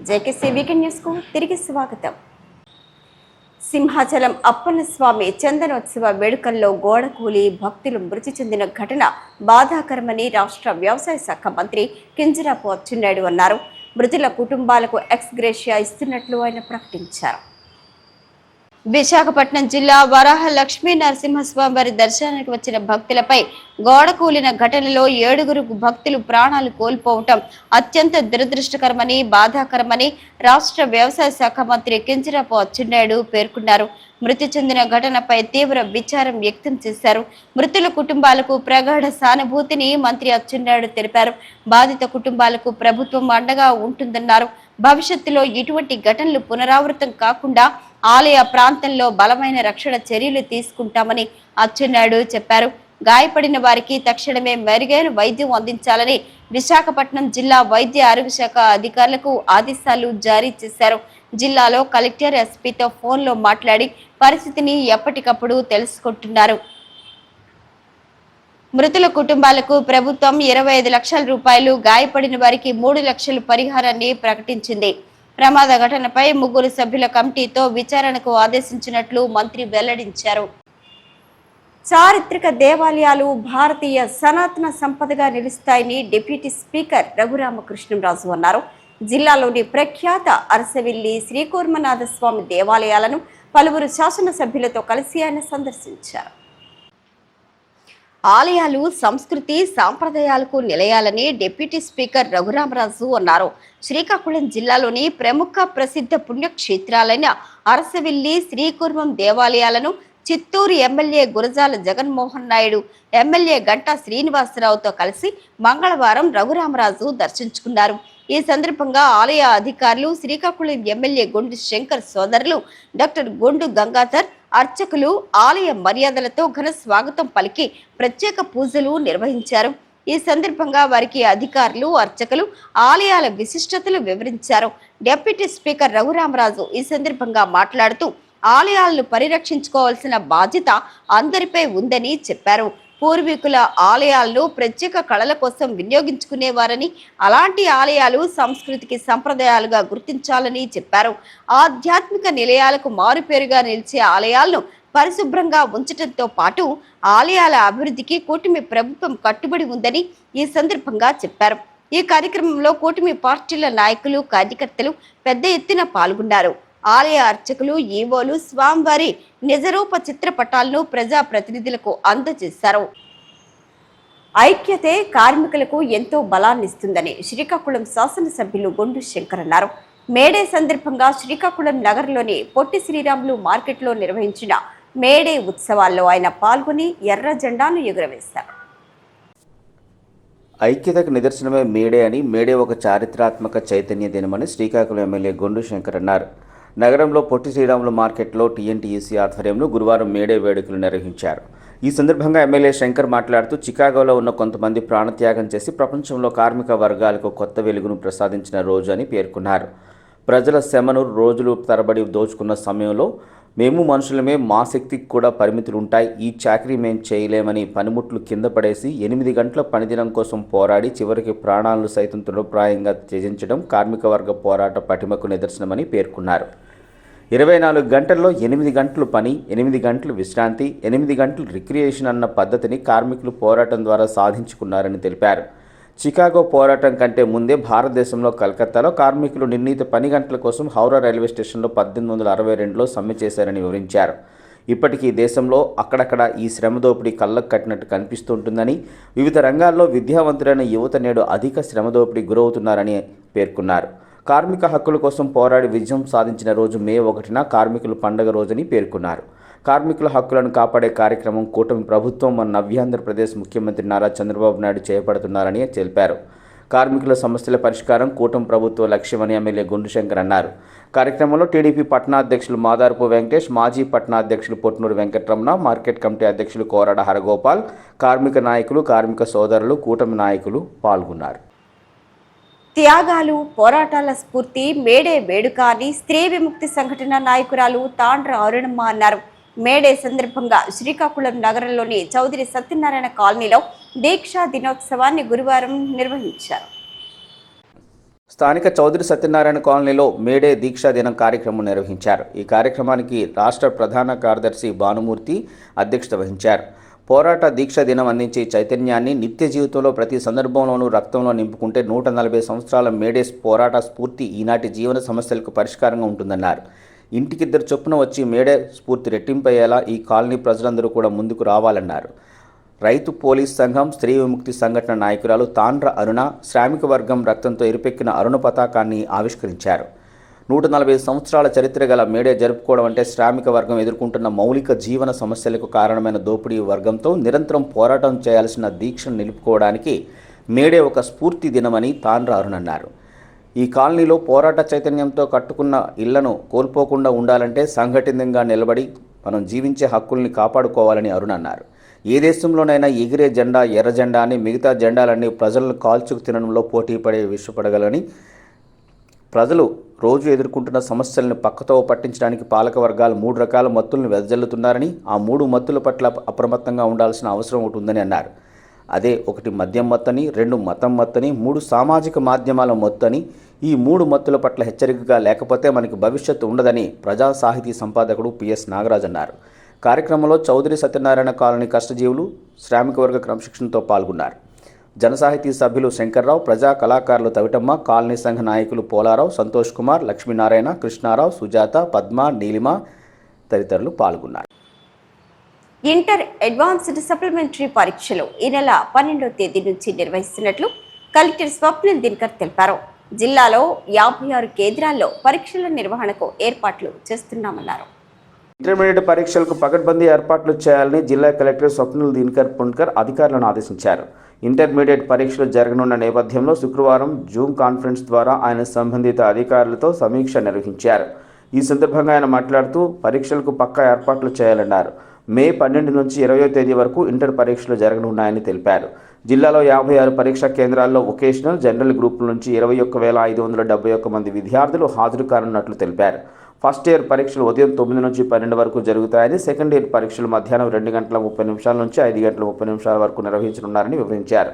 JKC weekend న్యూస్కు తిరిగి స్వాగతం. సింహాచలం అప్పన్న స్వామి చందనోత్సవ వేడుకల్లో గోడకూలి భక్తులు మృతి చెందిన ఘటన బాధాకరమని రాష్ట్ర వ్యవసాయ శాఖ మంత్రి కింజరాపు అచ్చెన్నాయుడు అన్నారు. మృతుల కుటుంబాలకు ఎక్స్ గ్రేషియా ఇస్తున్నట్లు ఆయన ప్రకటించారు. విశాఖపట్నం జిల్లా వరాహ లక్ష్మీ నరసింహస్వామి వారి దర్శనానికి వచ్చిన భక్తులపై గోడ కూలిన ఘటనలో ఏడుగురు భక్తులు ప్రాణాలు కోల్పోవటం అత్యంత దురదృష్టకరమని బాధాకరమని రాష్ట్ర వ్యవసాయ శాఖ మంత్రి కింజరాపు అచ్చెన్నాయుడు పేర్కొన్నారు. మృతి చెందిన ఘటనపై తీవ్ర విచారం వ్యక్తం చేశారు. మృతుల కుటుంబాలకు ప్రగాఢ సానుభూతిని మంత్రి అచ్చెన్నాయుడు తెలిపారు. బాధిత కుటుంబాలకు ప్రభుత్వం అండగా ఉంటుందన్నారు. భవిష్యత్తులో ఇటువంటి ఘటనలు పునరావృతం కాకుండా ఆలయ ప్రాంతంలో బలమైన రక్షణ చర్యలు తీసుకుంటామని అచ్చెన్నాయుడు చెప్పారు. గాయపడిన వారికి తక్షణమే మెరుగైన వైద్యం అందించాలని విశాఖపట్నం జిల్లా వైద్య ఆరోగ్య శాఖ అధికారులకు ఆదేశాలు జారీ చేశారు. జిల్లాలో కలెక్టర్ ఎస్పీతో ఫోన్లో మాట్లాడి పరిస్థితిని ఎప్పటికప్పుడు తెలుసుకుంటున్నారు. మృతుల కుటుంబాలకు ప్రభుత్వం ఇరవై ఐదు లక్షల రూపాయలు గాయపడిన వారికి మూడు లక్షల పరిహారాన్ని ప్రకటించింది. ప్రమాద ఘటనపై ముగ్గురు సభ్యుల కమిటీతో విచారణకు ఆదేశించినట్లు మంత్రి వెల్లడించారు. చారిత్రక దేవాలయాలు భారతీయ సనాతన సంపదగా నిలుస్తాయని డిప్యూటీ స్పీకర్ రఘురామకృష్ణంరాజు అన్నారు. జిల్లాలోని ప్రఖ్యాత అరసవిల్లి శ్రీకూర్మనాథ స్వామి దేవాలయాలను పలువురు శాసనసభ్యులతో కలిసి ఆయన సందర్శించారు. ఆలయాలు సంస్కృతి సాంప్రదాయాలకు నిలయాలని డిప్యూటీ స్పీకర్ రఘురామరాజు అన్నారు. శ్రీకాకుళం జిల్లాలోని ప్రముఖ ప్రసిద్ధ పుణ్యక్షేత్రాలైన అరసవిల్లి శ్రీకుర్మం దేవాలయాలను చిత్తూరు ఎమ్మెల్యే గురజాల జగన్మోహన్ నాయుడు ఎమ్మెల్యే గంటా శ్రీనివాసరావుతో కలిసి మంగళవారం రఘురామరాజు దర్శించుకున్నారు. ఈ సందర్భంగా ఆలయ అధికారులు శ్రీకాకుళం ఎమ్మెల్యే గొండు శంకర్ సోదరులు డాక్టర్ గొండు గంగాధర్ అర్చకులు ఆలయ మర్యాదలతో ఘన స్వాగతం పలికి ప్రత్యేక పూజలు నిర్వహించారు. ఈ సందర్భంగా వారికి అధికారులు అర్చకులు ఆలయాల విశిష్టతలు వివరించారు. డిప్యూటీ స్పీకర్ రఘురామరాజు ఈ సందర్భంగా మాట్లాడుతూ ఆలయాలను పరిరక్షించుకోవాల్సిన బాధ్యత అందరిపై ఉందని చెప్పారు. పూర్వీకుల ఆలయాలను ప్రత్యేక కళల కోసం వినియోగించుకునేవారని అలాంటి ఆలయాలు సంస్కృతికి సంప్రదాయాలుగా గుర్తించాలని చెప్పారు. ఆధ్యాత్మిక నిలయాలకు మారుపేరుగా నిలిచే ఆలయాలను పరిశుభ్రంగా ఉంచడంతో పాటు ఆలయాల అభివృద్ధికి కూటమి ప్రభుత్వం కట్టుబడి ఉందని ఈ సందర్భంగా చెప్పారు. ఈ కార్యక్రమంలో కూటమి పార్టీల నాయకులు కార్యకర్తలు పెద్ద ఎత్తున పాల్గొన్నారు. ఆలయ అర్చకులు ఈవోలు స్వామివారి నిజరూప చిత్రపటాలను ప్రజా ప్రతినిధులకు అందజేశారు. ఐక్యతే కార్మికులకు ఎంతో బలాన్నిస్తుందని శ్రీకాకుళం శాసనసభ్యులు గొండు శంకర్ అన్నారు. మేడే సందర్భంగా శ్రీకాకుళం నగరంలోని పొట్టి శ్రీరాములు మార్కెట్లో నిర్వహించిన మేడే ఉత్సవాల్లో ఆయన పాల్గొని ఎర్ర జెండాను ఎగురవేశారు. ఐక్యతకు నిదర్శనమే మేడే అని మేడే ఒక చారిత్రాత్మక చైతన్య దినమని శ్రీకాకుళం ఎమ్మెల్యే గొండు శంకర్ అన్నారు. నగరంలో పొట్టి శ్రీరాములు మార్కెట్లో టీఎన్టీఈసీ ఆధ్వర్యంలో గురువారం మేడే వేడుకలు నిర్వహించారు. ఈ సందర్భంగా ఎమ్మెల్యే శంకర్ మాట్లాడుతూ చికాగోలో ఉన్న కొంతమంది ప్రాణత్యాగం చేసి ప్రపంచంలో కార్మిక వర్గాలకు కొత్త వెలుగును ప్రసాదించిన రోజు అని పేర్కొన్నారు. ప్రజల శ్రమను రోజులు తరబడి దోచుకున్న సమయంలో మేము మనుషులమే మా శక్తికి కూడా పరిమితులు ఉంటాయి ఈ చాకరీ మేం చేయలేమని పనిముట్లు కింద పడేసి ఎనిమిది గంటల పనిదినం కోసం పోరాడి చివరికి ప్రాణాలను సైతం తృణప్రాయంగా త్యజించడం కార్మిక వర్గ పోరాట పటిమకు నిదర్శనమని పేర్కొన్నారు. ఇరవై నాలుగు గంటల్లో ఎనిమిది గంటలు పని ఎనిమిది గంటలు విశ్రాంతి ఎనిమిది గంటలు రిక్రియేషన్ అన్న పద్ధతిని కార్మికులు పోరాటం ద్వారా సాధించుకున్నారని తెలిపారు. చికాగో పోరాటం కంటే ముందే భారతదేశంలో కలకత్తాలో కార్మికులు నిర్ణీత పని గంటల కోసం హౌరా రైల్వే స్టేషన్లో పద్దెనిమిది వందల అరవై రెండులో సమ్మె చేశారని వివరించారు. ఇప్పటికీ దేశంలో అక్కడక్కడ ఈ శ్రమ దోపిడీ కళ్ళకు కట్టినట్టు కనిపిస్తుంటుందని వివిధ రంగాల్లో విద్యావంతులైన యువత నేడు అధిక శ్రమ దోపిడీ గురవుతున్నారని పేర్కొన్నారు. కార్మిక హక్కుల కోసం పోరాడి విజయం సాధించిన రోజు మే ఒకటిన కార్మికుల పండగ రోజని పేర్కొన్నారు. కార్మికుల హక్కులను కాపాడే కార్యక్రమం కూటమి ప్రభుత్వం మన నవ్యాంధ్రప్రదేశ్ ముఖ్యమంత్రి నారా చంద్రబాబు నాయుడు చేపడుతున్నారని తెలిపారు. కార్మికుల సమస్యల పరిష్కారం కూటమి ప్రభుత్వ లక్ష్యమని ఎమ్మెల్యే గుండుశంకర్ అన్నారు. కార్యక్రమంలో టీడీపీ పట్టణాధ్యక్షులు మాదారపు వెంకటేష్ మాజీ పట్టణాధ్యక్షులు పొట్నూరు వెంకటరమణ మార్కెట్ కమిటీ అధ్యక్షులు కోరాడ హరగోపాల్ కార్మిక నాయకులు కార్మిక సోదరులు కూటమి నాయకులు పాల్గొన్నారు. త్యాగాలు పోరాటాల స్ఫూర్తి మేడే వేడుక అని స్త్రీ విముక్తి సంఘటన నాయకురాలు తాండ్ర అరుణమ్మ అన్నారు. మేడే సందర్భంగా శ్రీకాకుళం నగరంలోని చౌదరి సత్యనారాయణ కాలనీలో దీక్షా దినోత్సవాన్ని గురువారం నిర్వహించారు. స్థానిక చౌదరి సత్యనారాయణ కాలనీలో మేడే దీక్షా దినం కార్యక్రమం నిర్వహించారు. ఈ కార్యక్రమానికి రాష్ట్ర ప్రధాన కార్యదర్శి భానుమూర్తి అధ్యక్షత వహించారు. పోరాట దీక్ష దినం అందించే చైతన్యాన్ని నిత్య జీవితంలో ప్రతి సందర్భంలోనూ రక్తంలో నింపుకుంటే నూట నలభై సంవత్సరాల మేడే పోరాట స్ఫూర్తి ఈనాటి జీవన సమస్యలకు పరిష్కారంగా ఉంటుందన్నారు. ఇంటికిద్దరు చొప్పున వచ్చి మేడే స్ఫూర్తి రెట్టింపయ్యేలా ఈ కాలనీ ప్రజలందరూ కూడా ముందుకు రావాలన్నారు. రైతు పోలీస్ సంఘం స్త్రీ విముక్తి సంఘటన నాయకురాలు తాండ్ర అరుణ శ్రామిక వర్గం రక్తంతో ఎరుపెక్కిన అరుణ పతాకాన్ని ఆవిష్కరించారు. నూట నలభై సంవత్సరాల చరిత్ర గల మేడే జరుపుకోవడం అంటే శ్రామిక వర్గం ఎదుర్కొంటున్న మౌలిక జీవన సమస్యలకు కారణమైన దోపిడీ వర్గంతో నిరంతరం పోరాటం చేయాల్సిన దీక్షను నిలుపుకోవడానికి మేడే ఒక స్ఫూర్తి దినమని తాండ్ర అరుణ అన్నారు. ఈ కాలనీలో పోరాట చైతన్యంతో కట్టుకున్న ఇళ్ళను కోల్పోకుండా ఉండాలంటే సంఘటితంగా నిలబడి మనం జీవించే హక్కుల్ని కాపాడుకోవాలని అరుణ్ అన్నారు. ఏ దేశంలోనైనా ఎగిరే జెండా ఎర్ర జెండా అని మిగతా జెండాలన్నీ ప్రజలను కాల్చుకు తినడంలో పోటీ పడే విషపడగలని ప్రజలు రోజు ఎదుర్కొంటున్న సమస్యలను పక్కతో పట్టించడానికి పాలక వర్గాలు మూడు రకాల మత్తులను వెదజల్లుతున్నారని ఆ మూడు మత్తుల పట్ల అప్రమత్తంగా ఉండాల్సిన అవసరం ఒకటి ఉందని అన్నారు. అదే ఒకటి మద్యం మత్తని రెండు మతం మత్తని మూడు సామాజిక మాధ్యమాల మత్తని. ఈ మూడు మత్తుల పట్ల హెచ్చరికగా లేకపోతే మనకి భవిష్యత్తు ఉండదని ప్రజా సాహితీ సంపాదకుడు పిఎస్ నాగరాజ్ అన్నారు. కార్యక్రమంలో చౌదరి సత్యనారాయణ కాలనీ కష్టజీవులు శ్రామిక వర్గ క్రమశిక్షణతో పాల్గొన్నారు. జనసాహితీ సభ్యులు శంకర్రావు ప్రజా కళాకారులు తవిటమ్మ కాలనీ సంఘ నాయకులు పోలారావు సంతోష్ కుమార్ లక్ష్మీనారాయణ కృష్ణారావు సుజాత పద్మ నీలిమ తదితరులు పాల్గొన్నారు. ఇంటర్ అడ్వాన్స్డ్ సప్లిమెంటరీ పరీక్షలు ఈ నెల పన్నెండో తేదీ నుంచి నిర్వహిస్తున్నట్లు కలెక్టర్ స్వప్నిల్ దినకర్ తెలిపారు. జిల్లాలో యాభై ఆరు కేంద్రాల్లో పరీక్షల నిర్వహణకు ఏర్పాట్లు చేస్తున్నామన్నారు. ఇంటర్మీడియట్ పరీక్షలకు పకడ్బందీ ఏర్పాట్లు చేయాలని జిల్లా కలెక్టర్ స్వప్నిల్ దినకర్ పుణ్కర్ అధికారులను ఆదేశించారు. ఇంటర్మీడియట్ పరీక్షలు జరగనున్న నేపథ్యంలో శుక్రవారం జూమ్ కాన్ఫరెన్స్ ద్వారా ఆయన సంబంధిత అధికారులతో సమీక్ష నిర్వహించారు. ఈ సందర్భంగా ఆయన మాట్లాడుతూ పరీక్షలకు పక్కా ఏర్పాట్లు చేయాలన్నారు. మే పన్నెండు నుంచి ఇరవయో తేదీ వరకు ఇంటర్ పరీక్షలు జరగనున్నాయని తెలిపారు. జిల్లాలో యాభై ఆరు పరీక్షా కేంద్రాల్లో వొకేషనల్ జనరల్ గ్రూపుల నుంచి ఇరవై ఒక్క వేల ఐదు వందల డెబ్బై ఒక్క మంది విద్యార్థులు హాజరు కానున్నట్లు తెలిపారు. ఫస్ట్ ఇయర్ పరీక్షలు ఉదయం తొమ్మిది నుంచి పన్నెండు వరకు జరుగుతాయని సెకండ్ ఇయర్ పరీక్షలు మధ్యాహ్నం రెండు గంటల ముప్పై నిమిషాల నుంచి ఐదు గంటల ముప్పై నిమిషాల వరకు నిర్వహించనున్నారని వివరించారు.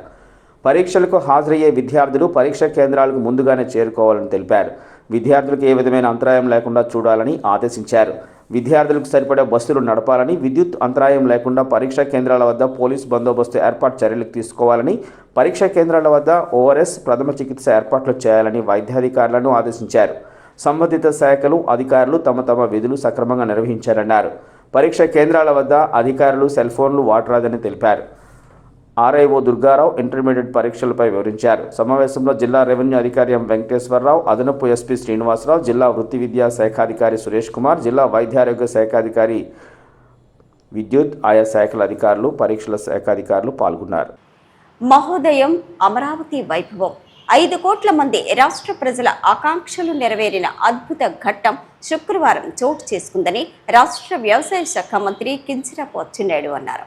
పరీక్షలకు హాజరయ్యే విద్యార్థులు పరీక్షా కేంద్రాలకు ముందుగానే చేరుకోవాలని తెలిపారు. విద్యార్థులకు ఏ విధమైన అంతరాయం లేకుండా చూడాలని ఆదేశించారు. విద్యార్థులకు సరిపడే బస్సులు నడపాలని విద్యుత్ అంతరాయం లేకుండా పరీక్షా కేంద్రాల వద్ద పోలీస్ బందోబస్తు ఏర్పాటు చర్యలు తీసుకోవాలని పరీక్షా కేంద్రాల వద్ద ఓఆర్ఎస్ ప్రథమ చికిత్స ఏర్పాట్లు చేయాలని వైద్యాధికారులను ఆదేశించారు. సంబంధిత శాఖలు అధికారులు తమ తమ విధులు సక్రమంగా నిర్వహించారన్నారు. పరీక్ష కేంద్రాల వద్ద అధికారులు సెల్ ఫోన్లు వాడరాదని తెలిపారు. ఆర్ఐఓ దుర్గారావు ఇంటర్మీడియట్ పరీక్షలపై వివరించారు. సమావేశంలో జిల్లా రెవెన్యూ అధికారి ఎం వెంకటేశ్వరరావు అదనపు ఎస్పీ శ్రీనివాసరావు జిల్లా వృత్తి విద్యా శాఖాధికారి సురేష్ కుమార్ జిల్లా వైద్యారోగ్య శాఖాధికారి విద్యుత్ ఆయా శాఖల అధికారులు పరీక్షల శాఖాధికారులు పాల్గొన్నారు. మహోదయం అమరావతి వైభవం. ఐదు కోట్ల మంది రాష్ట్ర ప్రజల ఆకాంక్షలు నెరవేరిన అద్భుత ఘట్టం శుక్రవారం చోటు చేసుకుందని రాష్ట్ర వ్యవసాయ శాఖ మంత్రి కించిరాపు అచ్చెన్నాయుడు అన్నారు.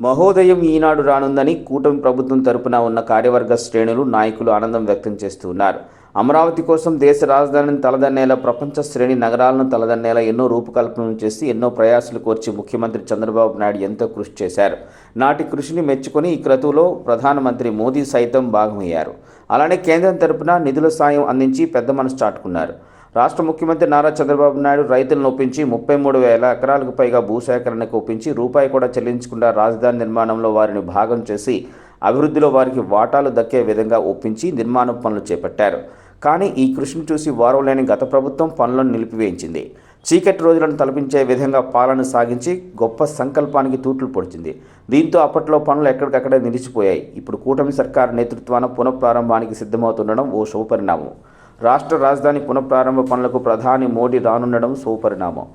మహోదయం ఈనాడు రానుందని కూటమి ప్రభుత్వం తరపున ఉన్న కార్యవర్గ శ్రేణులు నాయకులు ఆనందం వ్యక్తం చేస్తూ ఉన్నారు. అమరావతి కోసం దేశ రాజధానిని తలదన్నేలా ప్రపంచ శ్రేణి నగరాలను తలదన్నేలా ఎన్నో రూపకల్పనలు చేసి ఎన్నో ప్రయాసాలు కోర్చి ముఖ్యమంత్రి చంద్రబాబు నాయుడు ఎంతో కృషి చేశారు. నాటి కృషిని మెచ్చుకొని ఈ క్రతువులో ప్రధానమంత్రి మోదీ సైతం భాగమయ్యారు. అలానే కేంద్రం తరపున నిధుల సాయం అందించి పెద్ద మనసు చాటుకున్నారు. రాష్ట్ర ముఖ్యమంత్రి నారా చంద్రబాబు నాయుడు రైతులను ఒప్పించి ముప్పై మూడు వేల ఎకరాలకు పైగా భూసేకరణకు ఒప్పించి రూపాయి కూడా చెల్లించకుండా రాజధాని నిర్మాణంలో వారిని భాగం చేసి అభివృద్ధిలో వారికి వాటాలు దక్కే విధంగా ఒప్పించి నిర్మాణ పనులు చేపట్టారు. కానీ ఈ కృషిని చూసి వారం లేని గత ప్రభుత్వం పనులను నిలిపివేయించింది. చీకటి రోజులను తలపించే విధంగా పాలన సాగించి గొప్ప సంకల్పానికి తూట్లు పొడిచింది. దీంతో అప్పట్లో పనులు ఎక్కడికక్కడే నిలిచిపోయాయి. ఇప్పుడు కూటమి సర్కార్ నేతృత్వాన పునఃప్రారంభానికి సిద్ధమవుతుండడం ఓ శుభపరిణామం. రాష్ట్ర రాజధాని పునఃప్రారంభ పనులకు ప్రధాని మోడీ రానుండడం శుభపరిణామం.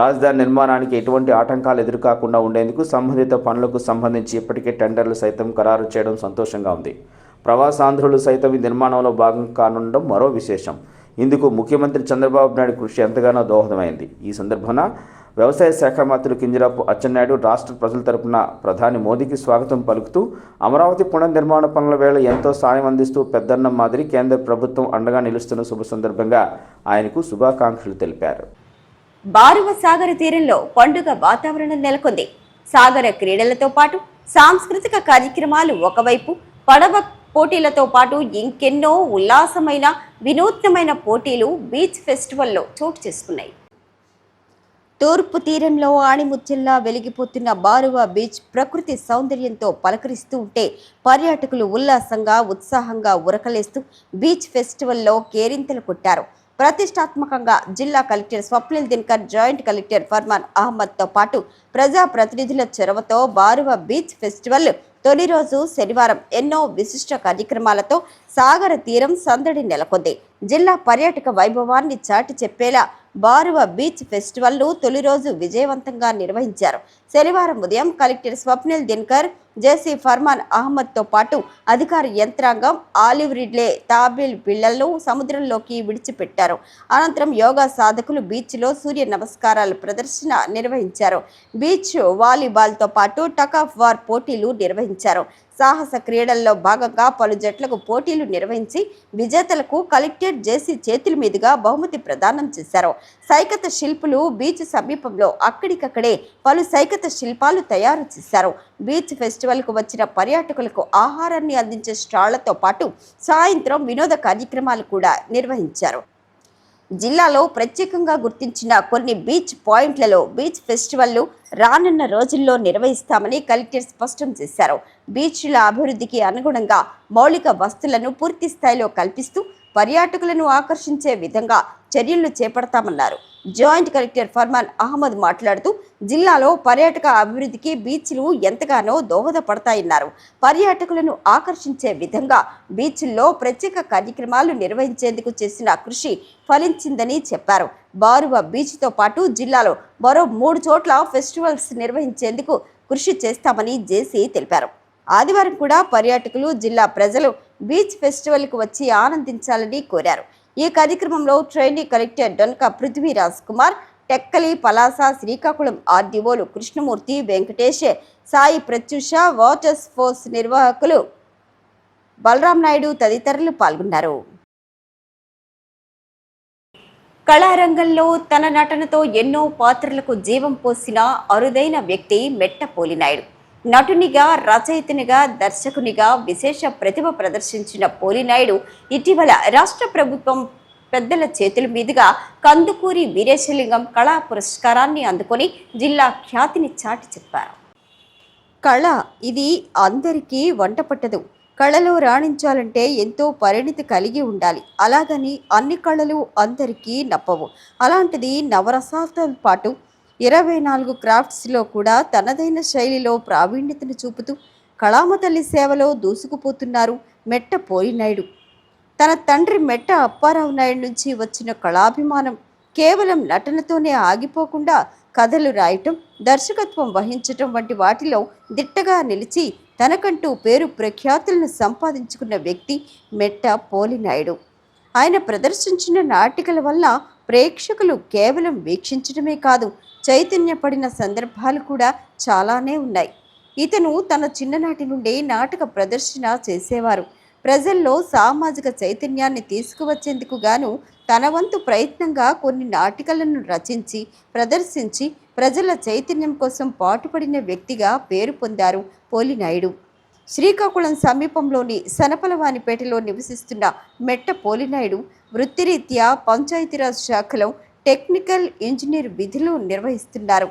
రాజధాని నిర్మాణానికి ఎటువంటి ఆటంకాలు ఎదురుకాకుండా ఉండేందుకు సంబంధిత పనులకు సంబంధించి ఇప్పటికే టెండర్లు సైతం ఖరారు చేయడం సంతోషంగా ఉంది. ప్రవాసాంధ్రులు సైతం ఈ నిర్మాణంలో భాగం కానుండడం మరో విశేషం. ఇందుకు ముఖ్యమంత్రి చంద్రబాబు నాయుడు కృషి ఎంతగానో దోహదమైంది. ఈ సందర్భాన వ్యవసాయ శాఖ మంత్రి కింజరాపు అచ్చెన్నాయుడు రాష్ట్ర ప్రజల తరపున ప్రధాని మోదీకి స్వాగతం పలుకుతూ అమరావతి పునర్నిర్మాణ పనుల వేళ ఎంతో సాయం అందిస్తూ పెద్దన్నం మాదిరి కేంద్ర ప్రభుత్వం అండగా నిలుస్తున్న శుభ సందర్భంగా ఆయనకు శుభాకాంక్షలు తెలిపారు. బారువ సాగర తీరంలో పండుగ వాతావరణం నెలకొంది. సాగర క్రీడలతో పాటు సాంస్కృతిక కార్యక్రమాలు ఒకవైపు పడవ పోటీలతో పాటు ఇంకెన్నో ఉల్లాసమైన వినూత్నమైన పోటీలు బీచ్ ఫెస్టివల్లో చోటు చేసుకున్నాయి. తూర్పు తీరంలో ఆణిముత్యంలా వెలిగిపోతున్న బారువా బీచ్ ప్రకృతి సౌందర్యంతో పలకరిస్తూ ఉంటే పర్యాటకులు ఉల్లాసంగా ఉత్సాహంగా ఉరకలేస్తూ బీచ్ ఫెస్టివల్లో కేరింతలు కొట్టారు. ప్రతిష్టాత్మకంగా జిల్లా collector Swapnil Dinkar joint collector Farman అహ్మద్తో పాటు ప్రజా ప్రతినిధుల చొరవతో బారువా బీచ్ ఫెస్టివల్ తొలి రోజు శనివారం ఎన్నో విశిష్ట కార్యక్రమాలతో సాగర తీరం సందడి నెలకొంది. జిల్లా పర్యాటక వైభవాన్ని చాటి చెప్పేలా బారువ బీచ్ ఫెస్టివల్ను తొలి రోజు విజయవంతంగా నిర్వహించారు. శనివారం ఉదయం కలెక్టర్ స్వప్నిల్ దినకర్ జేసీ ఫర్మాన్ అహ్మద్తో పాటు అధికార యంత్రాంగం ఆలివ్ రిడ్లే తాబిల్ పిల్లలను సముద్రంలోకి విడిచిపెట్టారు. అనంతరం యోగా సాధకులు బీచ్లో సూర్య నమస్కారాల ప్రదర్శన నిర్వహించారు. బీచ్ వాలీబాల్తో పాటు టక్ ఆఫ్ వార్ పోటీలు నిర్వహించారు. సాహస క్రీడల్లో భాగంగా పలు జట్లకు పోటీలు నిర్వహించి విజేతలకు కలెక్టర్ జేసీ చేతుల మీదుగా బహుమతి ప్రదానం చేశారు. సైకత శిల్పులు బీచ్ సమీపంలో అక్కడికక్కడే పలు సైకత శిల్పాలు తయారు చేశారు. బీచ్ ఫెస్టివల్కు వచ్చిన పర్యాటకులకు ఆహారాన్ని అందించే స్టాళ్ళతో పాటు సాయంత్రం వినోద కార్యక్రమాలు కూడా నిర్వహించారు. జిల్లాలో ప్రత్యేకంగా గుర్తించిన కొన్ని బీచ్ పాయింట్లలో బీచ్ ఫెస్టివల్లు రానున్న రోజుల్లో నిర్వహిస్తామని కలెక్టర్ స్పష్టం చేశారు. బీచ్ల అభివృద్ధికి అనుగుణంగా మౌలిక వస్తువులను పూర్తి స్థాయిలో కల్పిస్తూ పర్యాటకులను ఆకర్షించే విధంగా చర్యలు చేపడతామన్నారు. జాయింట్ కలెక్టర్ ఫర్మాన్ అహ్మద్ మాట్లాడుతూ జిల్లాలో పర్యాటక అభివృద్ధికి బీచ్లు ఎంతగానో దోహదపడతాయన్నారు. పర్యాటకులను ఆకర్షించే విధంగా బీచ్ల్లో ప్రత్యేక కార్యక్రమాలు నిర్వహించేందుకు చేసిన కృషి ఫలించిందని చెప్పారు. బారువ బీచ్తో పాటు జిల్లాలో మరో మూడు చోట్ల ఫెస్టివల్స్ నిర్వహించేందుకు కృషి చేస్తామని జేసీ తెలిపారు. ఆదివారం కూడా పర్యాటకులు జిల్లా ప్రజలు బీచ్ ఫెస్టివల్కు వచ్చి ఆనందించాలని కోరారు. ఈ కార్యక్రమంలో ట్రైనీ కలెక్టర్ డొన్క పృథ్వీరాజ్ కుమార్ టెక్కలి పలాస శ్రీకాకుళం ఆర్డీఓలు కృష్ణమూర్తి వెంకటేష్ సాయి ప్రత్యూష వాటర్ ఫోర్స్ నిర్వాహకులు బలరాం నాయుడు తదితరులు పాల్గొన్నారు. కళారంగంలో తన నటనతో ఎన్నో పాత్రలకు జీవం పోసిన అరుదైన వ్యక్తి మెట్టపోలినాయుడు నటునిగా రచయితనిగా దర్శకునిగా విశేష ప్రతిభ ప్రదర్శించిన పోలినాయుడు ఇటీవల రాష్ట్ర ప్రభుత్వం పెద్దల చేతుల మీదుగా కందుకూరి వీరేశలింగం కళా పురస్కారాన్ని అందుకొని జిల్లా ఖ్యాతిని చాటి చెప్పారు. కళ ఇది అందరికీ వంట పట్టదు. కళలో రాణించాలంటే ఎంతో పరిణితి కలిగి ఉండాలి. అలాగని అన్ని కళలు అందరికీ నప్పవు. అలాంటిది నవరసాలతో పాటు ఇరవై నాలుగు క్రాఫ్ట్స్లో కూడా తనదైన శైలిలో ప్రావీణ్యతను చూపుతూ కళామతల్లి సేవలో దూసుకుపోతున్నారు మెట్ట పోయినాయుడు. తన తండ్రి మెట్ట అప్పారావు నాయుడు నుంచి వచ్చిన కళాభిమానం కేవలం నటనతోనే ఆగిపోకుండా కథలు రాయటం దర్శకత్వం వహించటం వంటి వాటిలో దిట్టగా నిలిచి తనకంటూ పేరు ప్రఖ్యాతులను సంపాదించుకున్న వ్యక్తి మెట్ట పోలినాయుడు. ఆయన ప్రదర్శించిన నాటికల వల్ల ప్రేక్షకులు కేవలం వీక్షించడమే కాదు చైతన్యపడిన సందర్భాలు కూడా చాలానే ఉన్నాయి. ఇతను తన చిన్ననాటి నుండి నాటక ప్రదర్శన చేసేవారు. ప్రజల్లో సామాజిక చైతన్యాన్ని తీసుకువచ్చేందుకు గాను తన వంతు ప్రయత్నంగా కొన్ని నాటికలను రచించి ప్రదర్శించి ప్రజల చైతన్యం కోసం పాటుపడిన వ్యక్తిగా పేరు పొందారు పోలినాయుడు. శ్రీకాకుళం సమీపంలోని సనపలవానిపేటలో నివసిస్తున్న మెట్ట పోలినాయుడు వృత్తిరీత్యా పంచాయతీరాజ్ శాఖలో టెక్నికల్ ఇంజనీర్ విధులు నిర్వహిస్తున్నారు.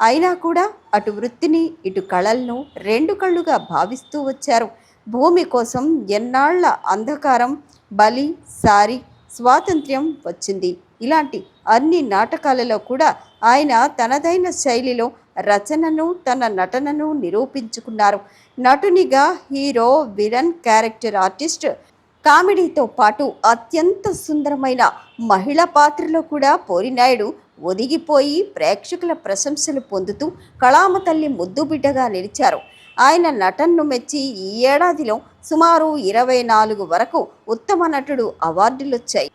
అయినా కూడా అటు వృత్తిని ఇటు కళలను రెండు కళ్ళుగా భావిస్తూ వచ్చారు. భూమి కోసం ఎన్నాళ్ళ అంధకారం బలి సారి స్వాతంత్ర్యం వచ్చింది. ఇలాంటి అన్ని నాటకాలలో కూడా ఆయన తనదైన శైలిలో రచనను తన నటనను నిరూపించుకున్నారు. నటునిగా హీరో విలన్ క్యారెక్టర్ ఆర్టిస్ట్ కామెడీతో పాటు అత్యంత సుందరమైన మహిళ పాత్రలో కూడా పోరినాయుడు ఒదిగిపోయి ప్రేక్షకుల ప్రశంసలు పొందుతూ కళామ తల్లి ముద్దుబిడ్డగా నిలిచారు. ఆయన నటనను మెచ్చి ఈ ఏడాదిలో సుమారు ఇరవై నాలుగు వరకు ఉత్తమ నటుడు అవార్డులొచ్చాయి.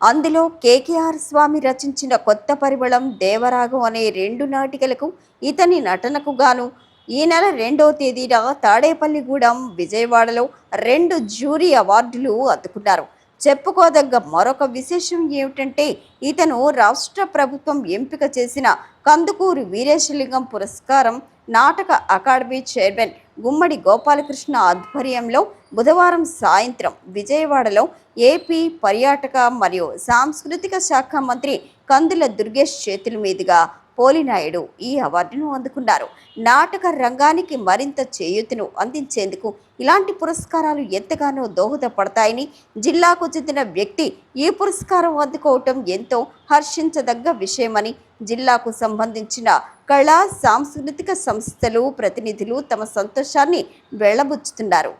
అందులో కేకేఆర్ స్వామి రచించిన కొత్త పరిమళం దేవరాగం అనే రెండు నాటికలకు ఇతని నటనకు గాను ఈ నెల రెండవ తేదీన తాడేపల్లిగూడెం విజయవాడలో రెండు జ్యూరీ అవార్డులు అందుకున్నారు. చెప్పుకోదగ్గ మరొక విశేషం ఏమిటంటే ఇతను రాష్ట్ర ప్రభుత్వం ఎంపిక చేసిన కందుకూరు వీరేశలింగం పురస్కారం నాటక అకాడమీ చైర్మన్ గుమ్మడి గోపాలకృష్ణ ఆధ్వర్యంలో బుధవారం సాయంత్రం విజయవాడలో ఏపీ పర్యాటక మరియు సాంస్కృతిక శాఖ మంత్రి కందుల దుర్గేష్ చేతుల మీదుగా పోలినాయుడు ఈ అవార్డును అందుకున్నారు. నాటక రంగానికి మరింత చేయూతను అందించేందుకు ఇలాంటి పురస్కారాలు ఎంతగానో దోహదపడతాయని జిల్లాకు చెందిన వ్యక్తి ఈ పురస్కారం అందుకోవటం ఎంతో హర్షించదగ్గ విషయమని జిల్లాకు సంబంధించిన కళా సాంస్కృతిక సంస్థలు ప్రతినిధులు తమ సంతోషాన్ని వెళ్ళబుచ్చుతున్నారు.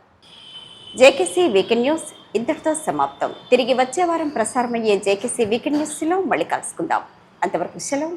జేకేసీ వీకెండ్ న్యూస్ ఇంతటితో సమాప్తం. తిరిగి వచ్చే వారం ప్రసారమయ్యే జేకేసీ వీకెండ్ న్యూస్లో మళ్ళీ కలుసుకుందాం. అంతవరకు సెలవు.